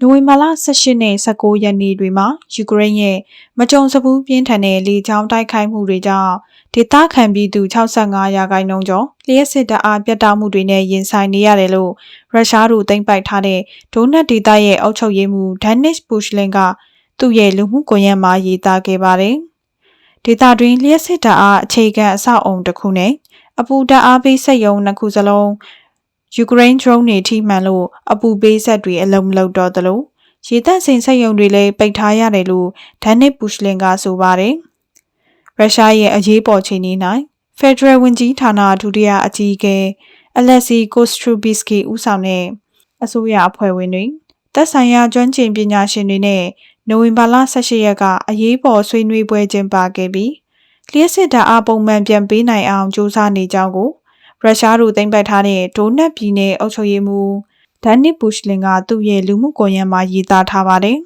နိုဝင်ဘာလ18နဲ့19ရက်နေ့တွေမှာယူကရိန်းရဲ့မကြုံစဘူးပြင်းထန်တဲ့လေကြောင်းတိုက်ခိုက်မှုတွေကြောင့်ဒေသခံပြည်သူ65ရာခိုင်နှုန်းကျော်လျှက်စစ်တအားပြတ်တောက်မှုတွေနဲ့ရင်ဆိုင်နေရတယ်လို့ရုရှားတို့သိမ်းပိုက်ထားတဲ့ဒိုနက်ဒေသရဲ့အုပ်ချုပ်ရေးမှူးဒန်နစ်ပူရှလင်ကသူ့ရဲ့လူမှုကွန်ရက်မှာရေးသားခဲ့ပါတယ်။ဒေသတွင်းလျှက်စစ်တအားအခြေခံအဆောက်အုံတစ်ခုနဲ့အပူဓာတ်အားပေးစက်ရုံနှစ်ခုစလုံး ယူကရိန်း drone တွေထိမှန်လို့အပူပေးဆက်တွေအလုံးမလုံးတော့သလိုရေတပ်စင်စက်ရုံတွေလည်းပိတ်ထားရတယ်လို့ဒန်နစ်ပူရှလင်ကဆိုပါတယ်။ရုရှားရဲ့အရေးပေါ်ခြေနေ၌ဖက်ဒရယ်ဝန်ကြီးဌာနဒုတိယအကြီးအကဲအလက်စီကိုစထရူဘီစကီဦးဆောင်တဲ့အစိုးရအဖွဲ့ဝင်တွေသက်ဆိုင်ရာကျွမ်းကျင်ပညာရှင်တွေနဲ့နိုဝင်ဘာလ18ရက်ကအရေးပေါ်ဆွေးနွေးပွဲကျင်းပခဲ့ပြီးလျှက်စစ်ဓာတ်အားပုံမှန်ပြန်ပေးနိုင်အောင်ကြိုးစားနေကြောင်းကို ရုရှားတို့သိမ်းပိုက်ထားတဲ့ဒိုနက်ပြည်နယ်အုပ်ချုပ်ရေးမှူးဒန်နစ်ပူရှလင်ကသူ့ရဲ့လူမှုကွန်ရက်မှာရေးသားထားပါတယ်